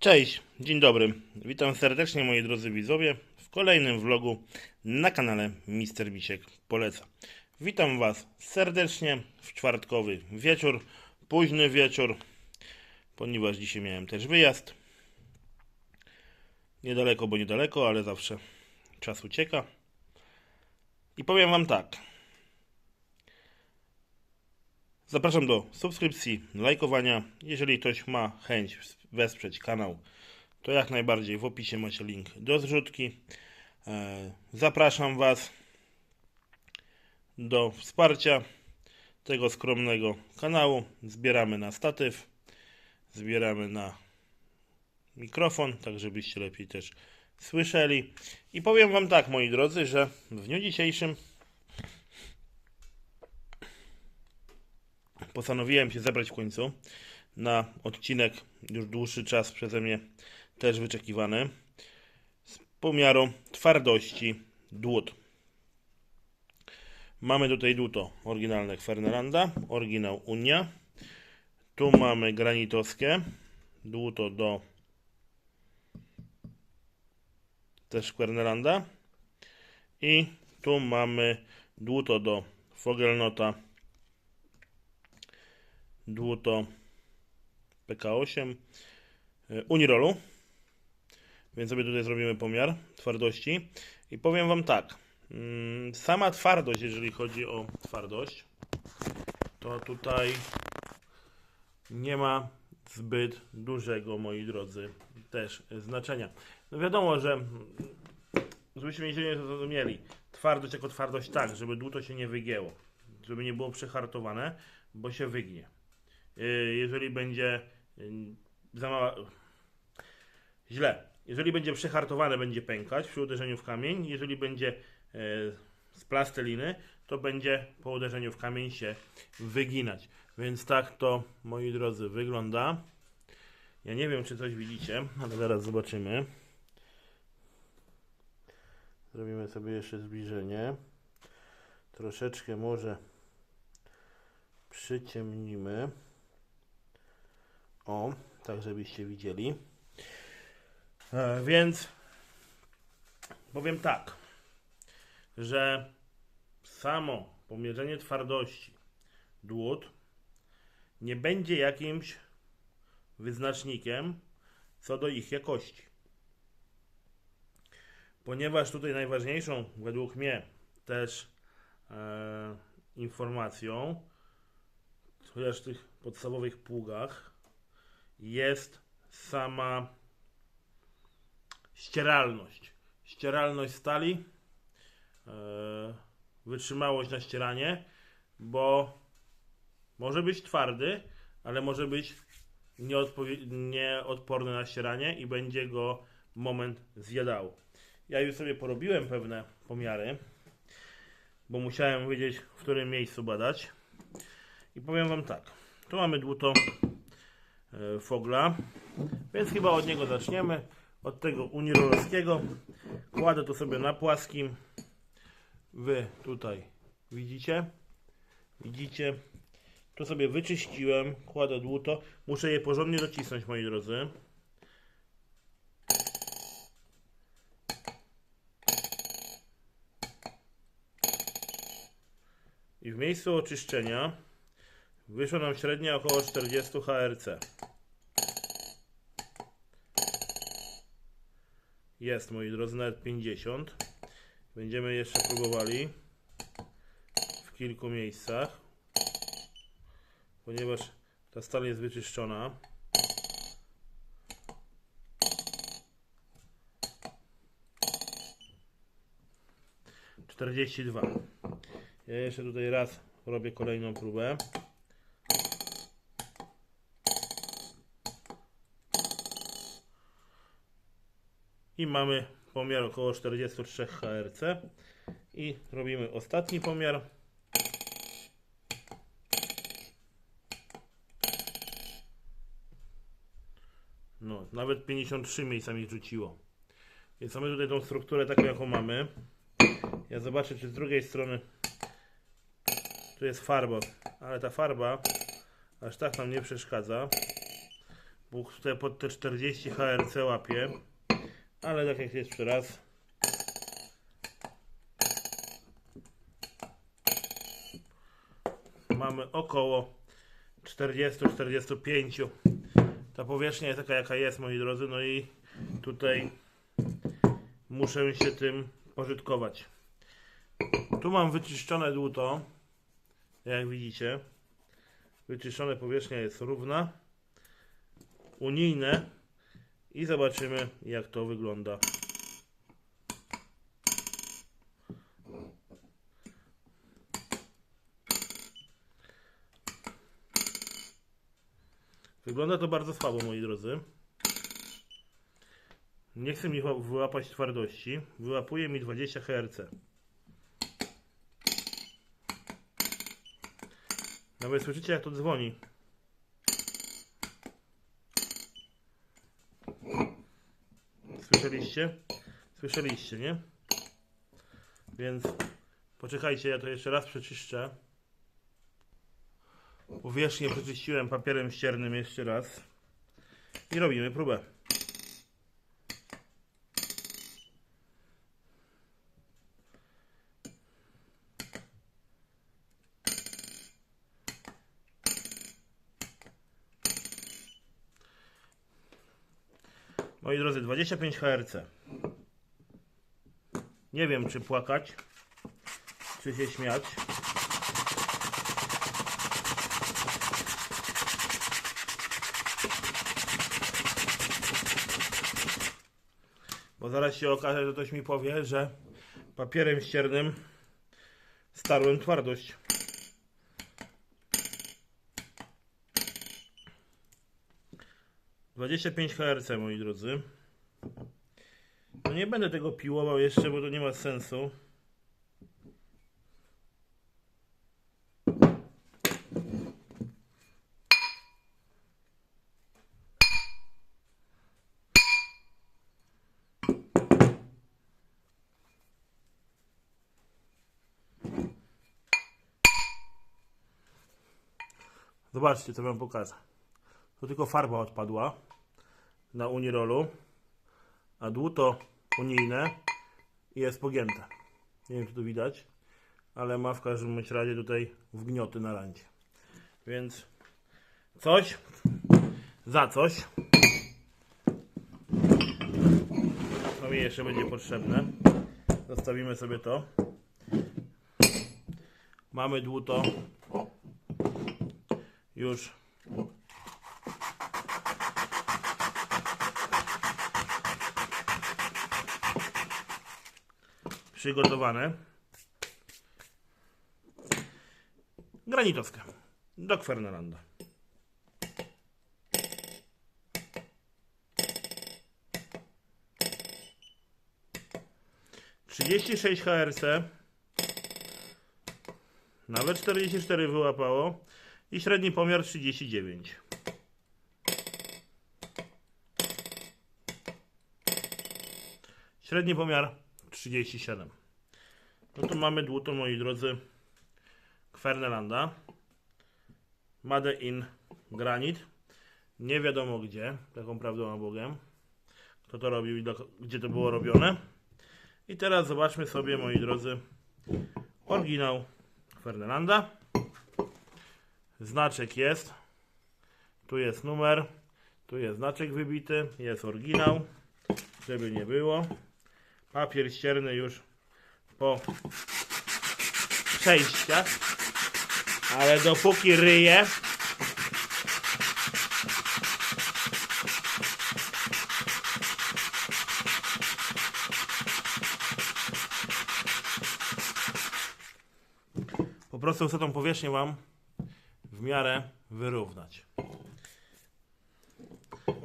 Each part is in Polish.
Cześć, dzień dobry. Witam serdecznie moi drodzy widzowie w kolejnym vlogu na kanale Mister Misiek Poleca. Witam Was serdecznie w czwartkowy wieczór, późny wieczór, ponieważ dzisiaj miałem też wyjazd. Niedaleko, bo niedaleko, ale zawsze czas ucieka. I powiem Wam tak. Zapraszam do subskrypcji, lajkowania. Jeżeli ktoś ma chęć wesprzeć kanał, to jak najbardziej w opisie macie link do zrzutki. E, Zapraszam Was do wsparcia tego skromnego kanału. Zbieramy na statyw, zbieramy na mikrofon, tak żebyście lepiej też słyszeli. I powiem Wam tak, moi drodzy, że w dniu dzisiejszym postanowiłem się zebrać w końcu na odcinek już dłuższy czas przeze mnie też wyczekiwany z pomiaru twardości dłut. Mamy tutaj dłuto oryginalne Fernelanda, oryginał Unia. Tu mamy granitowskie, dłuto do też Quernelanda i tu mamy dłuto do Fogelnota dłuto PK8 y, Unirolu. Więc sobie tutaj zrobimy pomiar twardości. I powiem Wam tak. mm, Sama twardość, jeżeli chodzi o twardość, to tutaj nie ma zbyt dużego, moi drodzy, też znaczenia. No wiadomo, że mm, żebyśmy nie zrozumieli. Twardość jako twardość tak, żeby dłuto się nie wygięło. Żeby nie było przehartowane, bo się wygnie. Y, jeżeli będzie y, za mała. Źle. Jeżeli będzie przehartowane, będzie pękać przy uderzeniu w kamień. Jeżeli będzie y, z plasteliny, to będzie po uderzeniu w kamień się wyginać. Więc tak to, moi drodzy, wygląda. Ja nie wiem, czy coś widzicie, ale zaraz zobaczymy. Zrobimy sobie jeszcze zbliżenie. Troszeczkę może przyciemnimy. O, tak żebyście widzieli. E, więc powiem tak, że samo pomierzenie twardości dłut nie będzie jakimś wyznacznikiem co do ich jakości. Ponieważ tutaj najważniejszą według mnie też e, informacją, chociaż w tych podstawowych pługach, jest sama ścieralność. Ścieralność stali, e, wytrzymałość na ścieranie, bo może być twardy, ale może być nieodporny na ścieranie i będzie go moment zjadało. Ja już sobie porobiłem pewne pomiary, bo musiałem wiedzieć, w którym miejscu badać. I powiem Wam tak. Tu mamy dłuto fogla, więc chyba od niego zaczniemy. Od tego unirolowskiego. Kładę to sobie na płaskim. Wy tutaj widzicie? Widzicie? Tu sobie wyczyściłem. Kładę dłuto. Muszę je porządnie docisnąć, moi drodzy. I w miejscu oczyszczenia wyszło nam średnia około 40 HRC. Jest, moi drodzy, nawet 50. Będziemy jeszcze próbowali w kilku miejscach, ponieważ ta stal jest wyczyszczona. Czterdzieści dwa. Ja jeszcze tutaj raz robię kolejną próbę. I mamy pomiar około 43 HRC. I robimy ostatni pomiar. No, nawet 53 miejscami rzuciło. Więc mamy tutaj tą strukturę taką, jaką mamy. Ja zobaczę, czy z drugiej strony tu jest farba, ale ta farba aż tak nam nie przeszkadza. Bo tutaj pod te 40 HRC łapie. Ale tak jak jeszcze raz. Mamy około 40-45. Ta powierzchnia jest taka jaka jest moi drodzy. No i tutaj muszę się tym pożytkować. Tu mam wyczyszczone dłuto. Jak widzicie. Wyczyszczone powierzchnia jest równa. Unijne. I zobaczymy jak to wygląda. Wygląda to bardzo słabo, moi drodzy. Nie chcę mi ła- wyłapać twardości. Wyłapuje mi 20 Hz. Nawet słyszycie jak to dzwoni. Słyszeliście? Słyszeliście, nie? Więc poczekajcie, ja to jeszcze raz przeczyszczę. Powierzchnię przeczyściłem papierem ściernym jeszcze raz. I robimy próbę. Moi drodzy, 25 Hz. Nie wiem, czy płakać, czy się śmiać. Bo zaraz się okaże, że ktoś mi powie, że papierem ściernym starłem twardość. Dwadzieścia pięć HRC, moi drodzy. No nie będę tego piłował jeszcze, bo to nie ma sensu. Zobaczcie, co wam pokażę. To tylko farba odpadła na Unirolu, a dłuto unijne jest pogięte. Nie wiem, czy to widać, ale ma w każdym razie tutaj wgnioty na randzie. Więc coś za coś. To mi jeszcze będzie potrzebne. Zostawimy sobie to. Mamy dłuto już przygotowane. Granitowska. Do Fernanda. Trzydzieści sześć HRC. Nawet 44 wyłapało. I średni pomiar 39. Średni pomiar 37. No to mamy dłuto, moi drodzy, Kwernelanda. Made in granit. Nie wiadomo gdzie, taką prawdą a Bogiem. Kto to robił i gdzie to było robione. I teraz zobaczmy sobie, moi drodzy, oryginał Fernelanda. Znaczek jest. Tu jest numer. Tu jest znaczek wybity. Jest oryginał. Żeby nie było. Papier ścierny już po przejściach. Ale dopóki ryje. Po prostu chcę tą powierzchnię Wam w miarę wyrównać.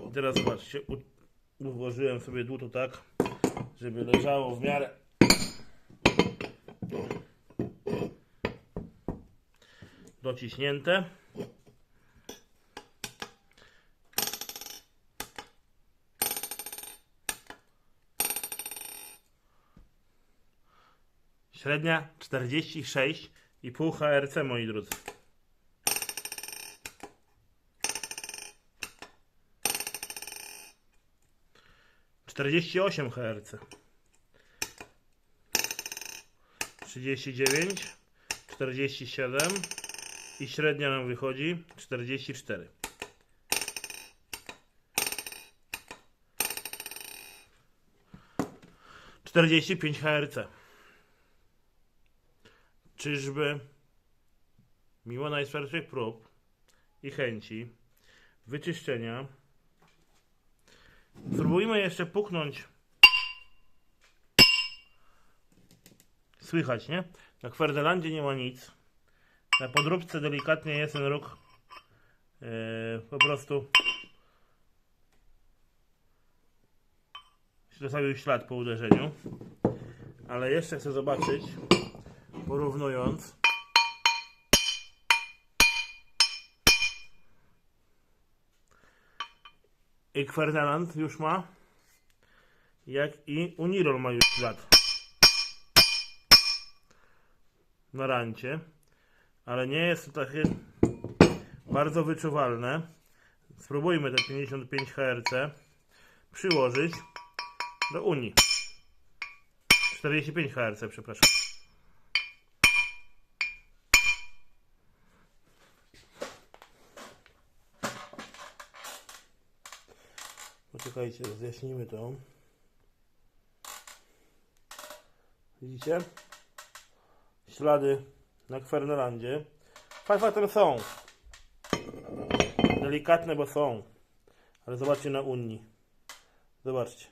I teraz zobaczcie, ułożyłem sobie dłuto tak, żeby leżało w miarę dociśnięte. Średnia 46,5 HRC moi drodzy. 48 Hz. 39, 47 i średnia nam wychodzi 44. Czterdzieści pięć HRC. Czyżby mimo najstarszych prób i chęci wyczyszczenia spróbujmy jeszcze puknąć Słychać, nie? Na Kwerdelandzie nie ma nic. Na podróbce delikatnie jest ten róg yy, po prostu zostawił ślad po uderzeniu. Ale jeszcze chcę zobaczyć, porównując. I Kwerdeland już ma, jak i Unirol ma już ślad na rancie, ale nie jest to takie bardzo wyczuwalne. Spróbujmy te 55 Hz przyłożyć do Unii. 45 Hz, przepraszam. Poczekajcie, rozjaśnimy to. Widzicie? ślady na Kwernelandzie. Fajfatem są. Delikatne, bo są. Ale zobaczcie na Unii. Zobaczcie.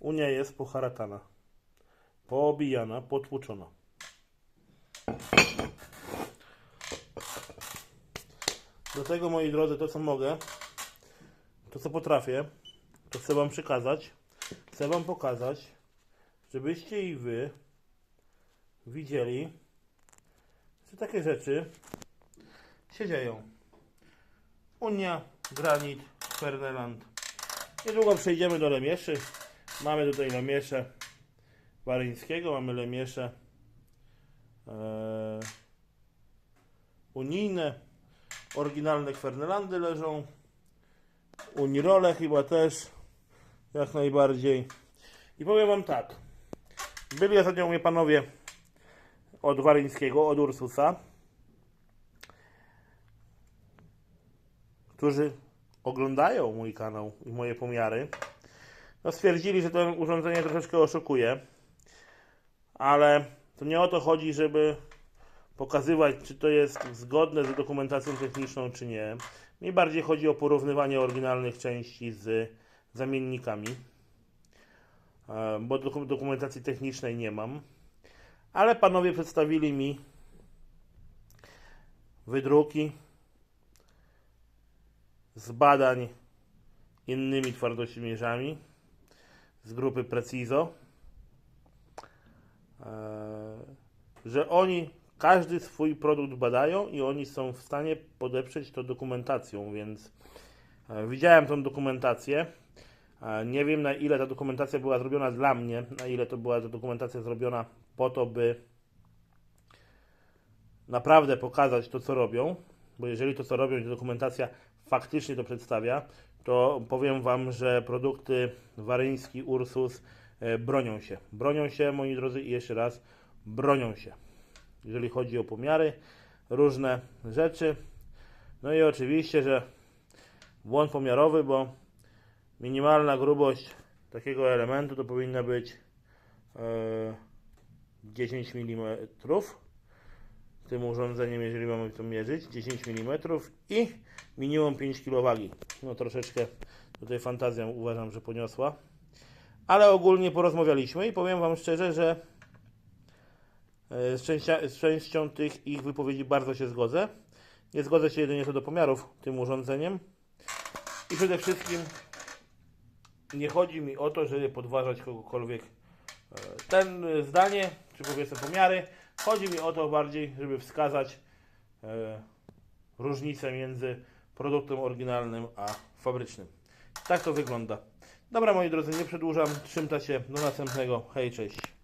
Unia jest poharatana. Poobijana, potłuczona. Do tego, moi drodzy, to co mogę, to co potrafię, to chcę Wam przekazać. Chcę Wam pokazać, żebyście i Wy widzieli, że takie rzeczy się dzieją. Unia, Granit, Ferneland. Niedługo przejdziemy do Lemieszy. Mamy tutaj Lemiesze Waryńskiego, mamy Lemiesze e, unijne. Oryginalne Kwernelandy leżą. Unirole chyba też jak najbardziej. I powiem Wam tak. Byli ostatnio u mnie panowie od Waryńskiego, od Ursusa, którzy oglądają mój kanał i moje pomiary, no stwierdzili, że to urządzenie troszeczkę oszukuje, ale to nie o to chodzi, żeby pokazywać, czy to jest zgodne z dokumentacją techniczną, czy nie. Mi bardziej chodzi o porównywanie oryginalnych części z zamiennikami, e, bo dokumentacji technicznej nie mam. Ale panowie przedstawili mi wydruki z badań innymi twardościomierzami z grupy Precizo, e, że oni każdy swój produkt badają i oni są w stanie podeprzeć to dokumentacją, więc e, widziałem tą dokumentację. E, nie wiem na ile ta dokumentacja była zrobiona dla mnie, na ile to była ta dokumentacja zrobiona po to, by naprawdę pokazać to, co robią, bo jeżeli to, co robią, i dokumentacja faktycznie to przedstawia, to powiem Wam, że produkty Waryński, Ursus e, bronią się. Bronią się, moi drodzy, i jeszcze raz, bronią się. Jeżeli chodzi o pomiary, różne rzeczy. No i oczywiście, że błąd pomiarowy, bo minimalna grubość takiego elementu to powinna być yy, 10 mm tym urządzeniem, jeżeli mamy to mierzyć, 10 mm i minimum 5 kg. No troszeczkę tutaj fantazja uważam, że poniosła. Ale ogólnie porozmawialiśmy i powiem Wam szczerze, że e, z, częścia, z częścią tych ich wypowiedzi bardzo się zgodzę. Nie zgodzę się jedynie co do pomiarów tym urządzeniem. I przede wszystkim nie chodzi mi o to, żeby podważać kogokolwiek e, ten zdanie, czy powiedzmy pomiary. Chodzi mi o to bardziej, żeby wskazać e, różnicę między produktem oryginalnym a fabrycznym. Tak to wygląda. Dobra moi drodzy, nie przedłużam. Trzymta się. Do następnego. Hej, cześć.